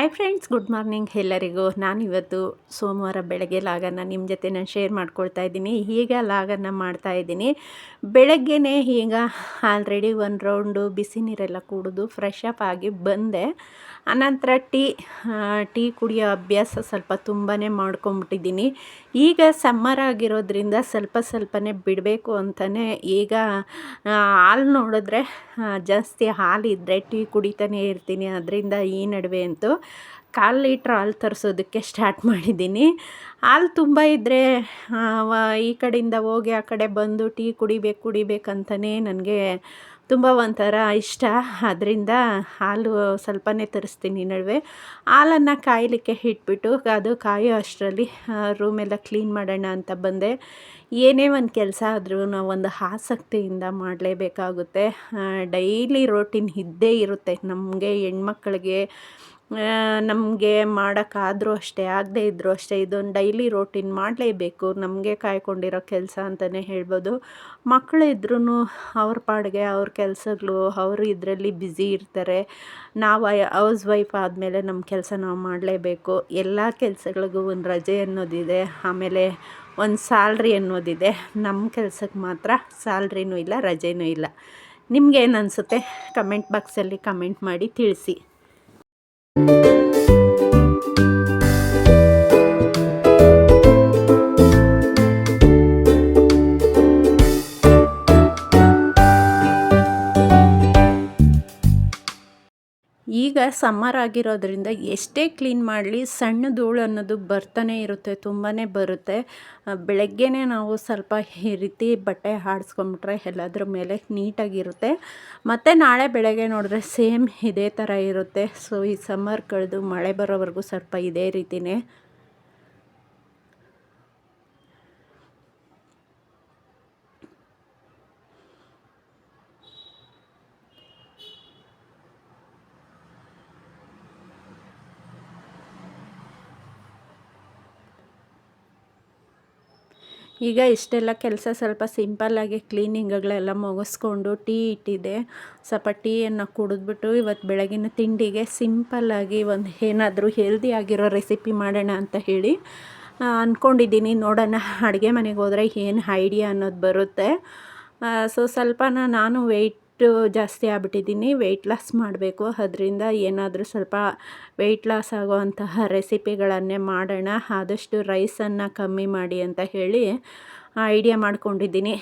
Hi friends good morning ಎಲ್ಲರಿಗೂ. ನಾನು ಇವತ್ತು ಸೋಮವಾರ ಬೆಳಗ್ಗೆ ಲಾಗನ್ನ ನಿಮ್ಮ ಜೊತೆ ನಾನು ಶೇರ್ ಮಾಡ್ಕೊಳ್ತಾ ಇದ್ದೀನಿ. ಈಗ ಲಾಗನ್ನ ಮಾಡ್ತಾ ಇದ್ದೀನಿ. ಬೆಳಗ್ಗೆನೇ ಈಗ ಆಲ್ರೆಡಿ ಒಂದು ರೌಂಡು ಬಿಸಿ ನೀರೆಲ್ಲ ಕುಡಿದು ಫ್ರೆಶ್ ಅಪ್ ಆಗಿ ಬಂದೆ. ಅನಂತರ ಟೀ ಟೀ ಕುಡಿಯೋ ಅಭ್ಯಾಸ ಸ್ವಲ್ಪ ತುಂಬಾ ಮಾಡ್ಕೊಂಬಿಟ್ಟಿದ್ದೀನಿ. ಈಗ ಸಮ್ಮರ್ ಆಗಿರೋದ್ರಿಂದ ಸ್ವಲ್ಪ ಸ್ವಲ್ಪನೇ ಬಿಡಬೇಕು ಅಂತಲೇ ಈಗ ಹಾಲು ನೋಡಿದ್ರೆ ಜಾಸ್ತಿ ಹಾಲಿದ್ದರೆ ಟೀ ಕುಡಿತಾನೆ ಇರ್ತೀನಿ. ಅದರಿಂದ ಈ ನಡುವೆ ಅಂತೂ ಕಾಲು ಲೀಟ್ರ್ ಹಾಲು ತರಿಸೋದಕ್ಕೆ ಸ್ಟಾರ್ಟ್ ಮಾಡಿದ್ದೀನಿ. ಹಾಲು ತುಂಬ ಇದ್ದರೆ ಈ ಕಡೆಯಿಂದ ಹೋಗಿ ಆ ಕಡೆ ಬಂದು ಟೀ ಕುಡಿಬೇಕು ಕುಡಿಬೇಕಂತಲೇ ನನಗೆ ತುಂಬ ಒಂಥರ ಇಷ್ಟ. ಅದರಿಂದ ಹಾಲು ಸ್ವಲ್ಪನೇ ತರಿಸ್ತೀನಿ ನಡುವೆ. ಹಾಲನ್ನು ಕಾಯಲಿಕ್ಕೆ ಇಟ್ಬಿಟ್ಟು ಅದು ಕಾಯೋ ಅಷ್ಟರಲ್ಲಿ ರೂಮೆಲ್ಲ ಕ್ಲೀನ್ ಮಾಡೋಣ ಅಂತ ಬಂದೆ. ಏನೇ ಒಂದು ಕೆಲಸ ಆದರೂ ನಾವು ಒಂದು ಆಸಕ್ತಿಯಿಂದ ಮಾಡಲೇಬೇಕಾಗುತ್ತೆ. ಡೈಲಿ ರೋಟೀನ್ ಇದ್ದೇ ಇರುತ್ತೆ. ನಮಗೆ ಹೆಣ್ಮಕ್ಳಿಗೆ ನಮಗೆ ಮಾಡೋಕ್ಕಾದರೂ ಅಷ್ಟೇ, ಆಗದೇ ಇದ್ದರೂ ಅಷ್ಟೇ, ಇದೊಂದು ಡೈಲಿ ರೋಟೀನ್ ಮಾಡಲೇಬೇಕು. ನಮಗೆ ಕಾಯ್ಕೊಂಡಿರೋ ಕೆಲಸ ಅಂತಲೇ ಹೇಳ್ಬೋದು. ಮಕ್ಕಳಿದ್ರೂ ಅವ್ರ ಪಾಡಿಗೆ ಅವ್ರ ಕೆಲಸಗಳು, ಅವರು ಇದರಲ್ಲಿ ಬ್ಯುಸಿ ಇರ್ತಾರೆ. ನಾವು ಹೌಸ್ ವೈಫ್ ಆದಮೇಲೆ ನಮ್ಮ ಕೆಲಸ ನಾವು ಮಾಡಲೇಬೇಕು. ಎಲ್ಲ ಕೆಲಸಗಳಿಗೂ ಒಂದು ರಜೆ ಅನ್ನೋದಿದೆ. ಆಮೇಲೆ ಒಂದು ಸ್ಯಾಲ್ರಿ ಅನ್ನೋದಿದೆ. ನಮ್ಮ ಕೆಲಸಕ್ಕೆ ಮಾತ್ರ ಸ್ಯಾಲ್ರಿನೂ ಇಲ್ಲ, ರಜೆನೂ ಇಲ್ಲ. ನಿಮ್ಗೇನು ಅನಿಸುತ್ತೆ? ಕಮೆಂಟ್ ಬಾಕ್ಸಲ್ಲಿ ಕಮೆಂಟ್ ಮಾಡಿ ತಿಳಿಸಿ. ಈಗ ಸಮ್ಮರ್ ಆಗಿರೋದ್ರಿಂದ ಎಷ್ಟೇ ಕ್ಲೀನ್ ಮಾಡಲಿ ಸಣ್ಣ ಧೂಳು ಅನ್ನೋದು ಬರ್ತಾನೆ ಇರುತ್ತೆ ತುಂಬಾ ಬರುತ್ತೆ. ಬೆಳಗ್ಗೆನೇ ನಾವು ಸ್ವಲ್ಪ ಈ ರೀತಿ ಬಟ್ಟೆ ಹಾಡಿಸ್ಕೊಂಬಿಟ್ರೆ ಎಲ್ಲದ್ರ ಮೇಲೆ ನೀಟಾಗಿರುತ್ತೆ. ಮತ್ತು ನಾಳೆ ಬೆಳಗ್ಗೆ ನೋಡಿದ್ರೆ ಸೇಮ್ ಇದೇ ಥರ ಇರುತ್ತೆ. ಸೊ ಈ ಸಮ್ಮರ್ ಕಳೆದು ಮಳೆ ಬರೋವರೆಗೂ ಸ್ವಲ್ಪ ಇದೇ ರೀತಿಯೇ ಈಗ ಇಷ್ಟೆಲ್ಲ ಕೆಲಸ ಸ್ವಲ್ಪ ಸಿಂಪಲ್ಲಾಗಿ ಕ್ಲೀನಿಂಗ್ಗಳೆಲ್ಲ ಮುಗಿಸ್ಕೊಂಡು ಟೀ ಇಟ್ಟಿದ್ದೆ. ಸ್ವಲ್ಪ ಟೀಯನ್ನು ಕುಡಿದ್ಬಿಟ್ಟು ಇವತ್ತು ಬೆಳಗಿನ ತಿಂಡಿಗೆ ಸಿಂಪಲ್ಲಾಗಿ ಒಂದು ಏನಾದರೂ ಹೆಲ್ದಿ ಆಗಿರೋ ರೆಸಿಪಿ ಮಾಡೋಣ ಅಂತ ಹೇಳಿ ಅಂದ್ಕೊಂಡಿದ್ದೀನಿ ನೋಡೋಣ ಅಡುಗೆ ಮನೆಗೆ ಹೋದರೆ ಏನು ಐಡಿಯಾ ಅನ್ನೋದು ಬರುತ್ತೆ. ಸೊ ಸ್ವಲ್ಪ ನಾನು ವೆಯ್ಟ್ ಜಾಸ್ತಿ ಆಗ್ಬಿಟ್ಟಿದ್ದೀನಿ. ವೆಯ್ಟ್ ಲಾಸ್ ಮಾಡಬೇಕು. ಅದರಿಂದ ಏನಾದರೂ ಸ್ವಲ್ಪ ವೆಯ್ಟ್ ಲಾಸ್ ಆಗುವಂತಹ ರೆಸಿಪಿಗಳನ್ನೇ ಮಾಡೋಣ. ಆದಷ್ಟು ರೈಸನ್ನು ಕಮ್ಮಿ ಮಾಡಿ ಅಂತ ಹೇಳಿ ಐಡಿಯಾ ಮಾಡ್ಕೊಂಡಿದ್ದೀನಿ.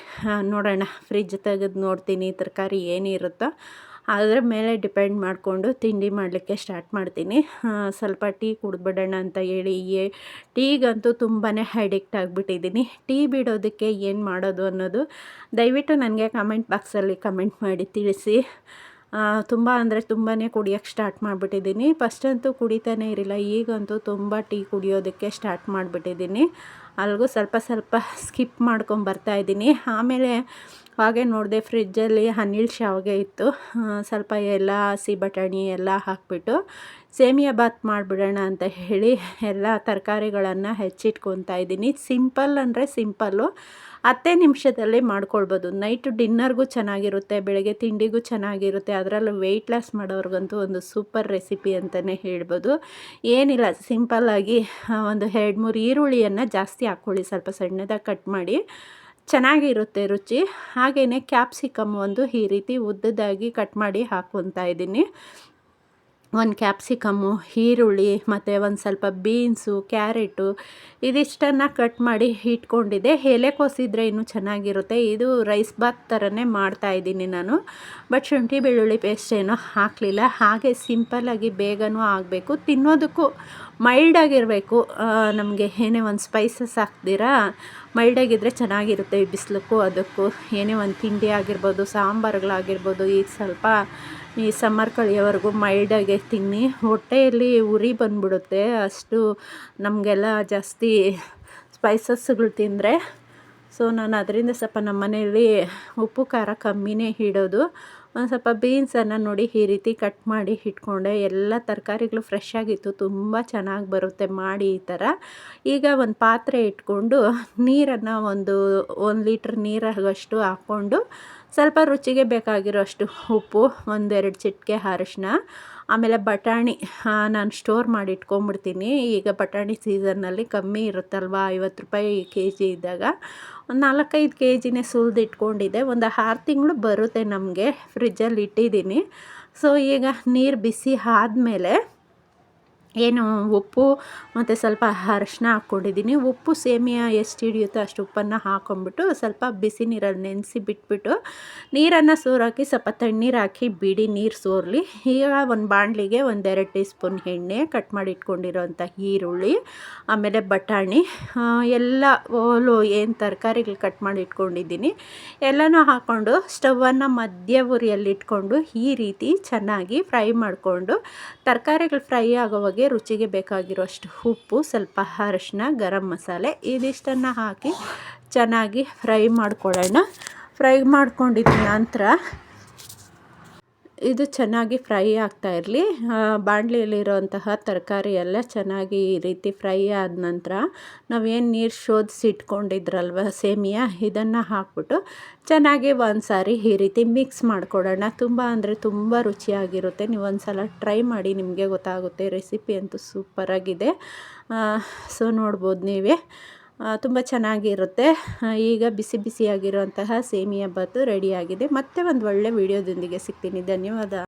ನೋಡೋಣ. ಫ್ರಿಜ್ ತೆಗೆದು ನೋಡ್ತೀನಿ. ತರಕಾರಿ ಏನಿರುತ್ತೋ ಅದರ ಮೇಲೆ ಡಿಪೆಂಡ್ ಮಾಡಿಕೊಂಡು ತಿಂಡಿ ಮಾಡಲಿಕ್ಕೆ ಸ್ಟಾರ್ಟ್ ಮಾಡ್ತೀನಿ. ಸ್ವಲ್ಪ ಟೀ ಕುಡಿದ್ಬಿಡೋಣ ಅಂತ ಹೇಳಿ. ಏ, ಟೀಗಂತೂ ತುಂಬಾ ಅಡಿಕ್ಟ್ ಆಗಿಬಿಟ್ಟಿದ್ದೀನಿ. ಟೀ ಬಿಡೋದಕ್ಕೆ ಏನು ಮಾಡೋದು ಅನ್ನೋದು ದಯವಿಟ್ಟು ನನಗೆ ಕಮೆಂಟ್ ಬಾಕ್ಸಲ್ಲಿ ಕಮೆಂಟ್ ಮಾಡಿ ತಿಳಿಸಿ. ತುಂಬ ಅಂದರೆ ತುಂಬಾ ಕುಡಿಯೋಕ್ಕೆ ಸ್ಟಾರ್ಟ್ ಮಾಡಿಬಿಟ್ಟಿದ್ದೀನಿ. ಫಸ್ಟಂತೂ ಕುಡಿತಾನೆ ಇರಲಿಲ್ಲ. ಈಗಂತೂ ತುಂಬ ಟೀ ಕುಡಿಯೋದಕ್ಕೆ ಸ್ಟಾರ್ಟ್ ಮಾಡಿಬಿಟ್ಟಿದ್ದೀನಿ. ಅಲ್ಲಿಗೂ ಸ್ವಲ್ಪ ಸ್ವಲ್ಪ ಸ್ಕಿಪ್ ಮಾಡ್ಕೊಂಬರ್ತಾಯಿದ್ದೀನಿ ಆಮೇಲೆ ಹಾಗೆ ನೋಡಿದೆ ಫ್ರಿಜ್ಜಲ್ಲಿ ಹನಿಲ್ ಶಾವಿಗೆ ಇತ್ತು. ಸ್ವಲ್ಪ ಎಲ್ಲ ಹಸಿ ಬಟಾಣಿ ಎಲ್ಲ ಹಾಕಿಬಿಟ್ಟು ಸೇಮಿಯಾ ಬಾತ್ ಮಾಡಿಬಿಡೋಣ ಅಂತ ಹೇಳಿ ಎಲ್ಲ ತರಕಾರಿಗಳನ್ನು ಹೆಚ್ಚಿಟ್ಕೊತಾ ಇದ್ದೀನಿ. ಸಿಂಪಲ್ ಅಂದರೆ ಸಿಂಪಲ್ಲು. ಹತ್ತೇ ನಿಮಿಷದಲ್ಲಿ ಮಾಡ್ಕೊಳ್ಬೋದು. ನೈಟ್ ಡಿನ್ನರ್ಗೂ ಚೆನ್ನಾಗಿರುತ್ತೆ, ಬೆಳಗ್ಗೆ ತಿಂಡಿಗೂ ಚೆನ್ನಾಗಿರುತ್ತೆ. ಅದರಲ್ಲೂ ವೆಯ್ಟ್ ಲಾಸ್ ಮಾಡೋರ್ಗಂತೂ ಒಂದು ಸೂಪರ್ ರೆಸಿಪಿ ಅಂತಲೇ ಹೇಳ್ಬೋದು. ಏನಿಲ್ಲ, ಸಿಂಪಲ್ಲಾಗಿ ಒಂದು ಎರಡು ಮೂರು ಈರುಳ್ಳಿಯನ್ನು ಜಾಸ್ತಿ ಹಾಕ್ಕೊಳ್ಳಿ. ಸ್ವಲ್ಪ ಸಣ್ಣದಾಗಿ ಕಟ್ ಮಾಡಿ. ಚೆನ್ನಾಗಿರುತ್ತೆ ರುಚಿ. ಹಾಗೆಯೇ ಕ್ಯಾಪ್ಸಿಕಮ್ ಒಂದು ಈ ರೀತಿ ಉದ್ದದಾಗಿ ಕಟ್ ಮಾಡಿ ಹಾಕ್ಕೊತಾ ಇದ್ದೀನಿ. ಒಂದು ಕ್ಯಾಪ್ಸಿಕಮ್ಮು ಈರುಳ್ಳಿ, ಮತ್ತು ಒಂದು ಸ್ವಲ್ಪ ಬೀನ್ಸು, ಕ್ಯಾರೆಟು ಇದಿಷ್ಟನ್ನು ಕಟ್ ಮಾಡಿ ಇಟ್ಕೊಂಡಿದ್ದೆ. ಎಲೆಕೋಸಿದ್ರೆ ಇನ್ನೂ ಚೆನ್ನಾಗಿರುತ್ತೆ. ಇದು ರೈಸ್ ಬಾತ್ ಥರನೇ ಮಾಡ್ತಾಯಿದ್ದೀನಿ ನಾನು. ಬಟ್ ಶುಂಠಿ ಬೆಳ್ಳುಳ್ಳಿ ಪೇಸ್ಟ್ ಏನೋ ಹಾಕಲಿಲ್ಲ. ಹಾಗೆ ಸಿಂಪಲ್ಲಾಗಿ ಬೇಗನೂ ಆಗಬೇಕು. ತಿನ್ನೋದಕ್ಕೂ ಮೈಲ್ಡಾಗಿರಬೇಕು ನಮಗೆ ಏನೇ ಒಂದು ಸ್ಪೈಸಸ್ ಹಾಕ್ದಿರಾ ಮೈಲ್ಡಾಗಿದ್ದರೆ ಚೆನ್ನಾಗಿರುತ್ತೆ ಈ ಬಿಸಿಲಕ್ಕೂ, ಅದಕ್ಕೂ ಏನೇ ಒಂದು ತಿಂಡಿ ಆಗಿರ್ಬೋದು, ಸಾಂಬಾರುಗಳಾಗಿರ್ಬೋದು ಈಗ ಸ್ವಲ್ಪ ಈ ಸಮ್ಮರ್ ಕಳೆಯೋವರೆಗೂ ಮೈಲ್ಡಾಗೆ ತಿನ್ನಿ. ಹೊಟ್ಟೆಯಲ್ಲಿ ಉರಿ ಬಂದ್ಬಿಡುತ್ತೆ, ಅಷ್ಟು ನಮಗೆಲ್ಲ ಜಾಸ್ತಿ ಸ್ಪೈಸಸ್ಗಳು ತಿಂದರೆ. ಸೊ ನಾನು ಅದರಿಂದ ಸ್ವಲ್ಪ ನಮ್ಮ ಮನೆಯಲ್ಲಿ ಉಪ್ಪು, ಖಾರ ಕಮ್ಮಿನೇ ಇಡೋದು ಒಂದು ಸ್ವಲ್ಪ ಬೀನ್ಸನ್ನು ನೋಡಿ ಈ ರೀತಿ ಕಟ್ ಮಾಡಿ ಇಟ್ಕೊಂಡೆ ಎಲ್ಲ ತರಕಾರಿಗಳು ಫ್ರೆಶ್ ಆಗಿತ್ತು. ತುಂಬ ಚೆನ್ನಾಗಿ ಬರುತ್ತೆ ಮಾಡಿ ಈ ಥರ ಈಗ ಒಂದು ಪಾತ್ರೆ ಇಟ್ಕೊಂಡು ನೀರನ್ನು ಒಂದು ಒಂದು ಲೀಟ್ರ್ ನೀರಾಗಷ್ಟು ಹಾಕ್ಕೊಂಡು ಸ್ವಲ್ಪ ರುಚಿಗೆ ಬೇಕಾಗಿರೋ ಅಷ್ಟು ಉಪ್ಪು, ಒಂದೆರಡು ಚಿಟಿಕೆ ಅರಶಿನ ಆಮೇಲೆ ಬಟಾಣಿ ನಾನು ಸ್ಟೋರ್ ಮಾಡಿ ಇಟ್ಕೊಂಬಿಡ್ತೀನಿ ಈಗ ಬಟಾಣಿ ಸೀಸನ್ನಲ್ಲಿ ಕಮ್ಮಿ ಇರುತ್ತಲ್ವ, ಐವತ್ತು ರೂಪಾಯಿ ಕೆ ಜಿ ಇದ್ದಾಗ. ಒಂದು ನಾಲ್ಕೈದು ಕೆ ಜಿನೇ ಸುಲಿದು ಇಟ್ಕೊಂಡಿದ್ದೆ. ಒಂದು ಆರು ತಿಂಗಳು ಬರುತ್ತೆ ನಮಗೆ ಫ್ರಿಜ್ಜಲ್ಲಿ ಇಟ್ಟಿದ್ದೀನಿ. ಸೊ ಈಗ ನೀರು ಬಿಸಿ ಆದಮೇಲೆ ಏನು ಉಪ್ಪು ಮತ್ತು ಸ್ವಲ್ಪ ಅರಶಿನ ಹಾಕ್ಕೊಂಡಿದ್ದೀನಿ. ಉಪ್ಪು ಸೇಮಿಯಾ ಎಷ್ಟು ಹಿಡಿಯುತ್ತೋ ಅಷ್ಟು ಉಪ್ಪನ್ನು ಹಾಕೊಂಡ್ಬಿಟ್ಟು ಸ್ವಲ್ಪ ಬಿಸಿ ನೀರಲ್ಲಿ ನೆನೆಸಿ ಬಿಟ್ಬಿಟ್ಟು ನೀರನ್ನು ಸೋರಾಕಿ ಸ್ವಲ್ಪ ತಣ್ಣೀರು ಹಾಕಿ ಬಿಡಿ, ನೀರು ಸೋರಲಿ. ಈಗ ಒಂದು ಬಾಣಲಿಗೆ ಒಂದೆರಡು ಟೀ ಸ್ಪೂನ್ ಎಣ್ಣೆ ಕಟ್ ಮಾಡಿ ಇಟ್ಕೊಂಡಿರೋಂಥ ಈರುಳ್ಳಿ, ಆಮೇಲೆ ಬಟಾಣಿ ಎಲ್ಲ ಓಲು ಏನು ತರಕಾರಿಗಳು ಕಟ್ ಮಾಡಿ ಇಟ್ಕೊಂಡಿದ್ದೀನಿ. ಎಲ್ಲನೂ ಹಾಕ್ಕೊಂಡು ಸ್ಟವನ್ನು ಮಧ್ಯ ಉರಿಯಲ್ಲಿ ಇಟ್ಕೊಂಡು ಈ ರೀತಿ ಚೆನ್ನಾಗಿ ಫ್ರೈ ಮಾಡಿಕೊಂಡು ತರಕಾರಿಗಳು ಫ್ರೈ ಆಗೋವಾಗೆ ರುಚಿಗೆ ಬೇಕಾಗಿರೋಷ್ಟು ಉಪ್ಪು, ಸ್ವಲ್ಪ ಅರಶಿನ, ಗರಂ ಮಸಾಲೆ, ಇದಿಷ್ಟನ್ನು ಹಾಕಿ ಚೆನ್ನಾಗಿ ಫ್ರೈ ಮಾಡ್ಕೊಳ್ಳೋಣ. ಫ್ರೈ ಮಾಡ್ಕೊಂಡಿದ್ದ ನಂತರ ಇದು ಚೆನ್ನಾಗಿ ಫ್ರೈ ಆಗ್ತಾ ಇರಲಿ. ಬಾಣಲಿಯಲ್ಲಿರೋಂತಹ ತರಕಾರಿ ಎಲ್ಲ ಚೆನ್ನಾಗಿ ಈ ರೀತಿ ಫ್ರೈ ಆದ ನಂತರ ನಾವೇನು ನೀರು ಶೋಧಿಸಿ ಇಟ್ಕೊಂಡಿದ್ರಲ್ವ ಸೇಮಿಯಾ, ಇದನ್ನು ಹಾಕ್ಬಿಟ್ಟು ಚೆನ್ನಾಗಿ ಒಂದು ಸಾರಿ ಈ ರೀತಿ ಮಿಕ್ಸ್ ಮಾಡಿಕೊಡೋಣ. ತುಂಬ ಅಂದರೆ ತುಂಬ ರುಚಿಯಾಗಿರುತ್ತೆ. ನೀವು ಒಂದು ಸಲ ಟ್ರೈ ಮಾಡಿ ನಿಮಗೆ ಗೊತ್ತಾಗುತ್ತೆ. ರೆಸಿಪಿ ಅಂತೂ ಸೂಪರಾಗಿದೆ ಸೊ ನೋಡ್ಬೋದು ನೀವೇ. ತುಂಬ ಚೆನ್ನಾಗಿರುತ್ತೆ. ಈಗ ಬಿಸಿ ಬಿಸಿಯಾಗಿರುವಂತಹ ಸೇಮಿಯಾ ಬಾತು ರೆಡಿಯಾಗಿದೆ ಮತ್ತೆ ಒಂದು ಒಳ್ಳೆ ವಿಡಿಯೋದೊಂದಿಗೆ ಸಿಗ್ತೀನಿ. ಧನ್ಯವಾದ.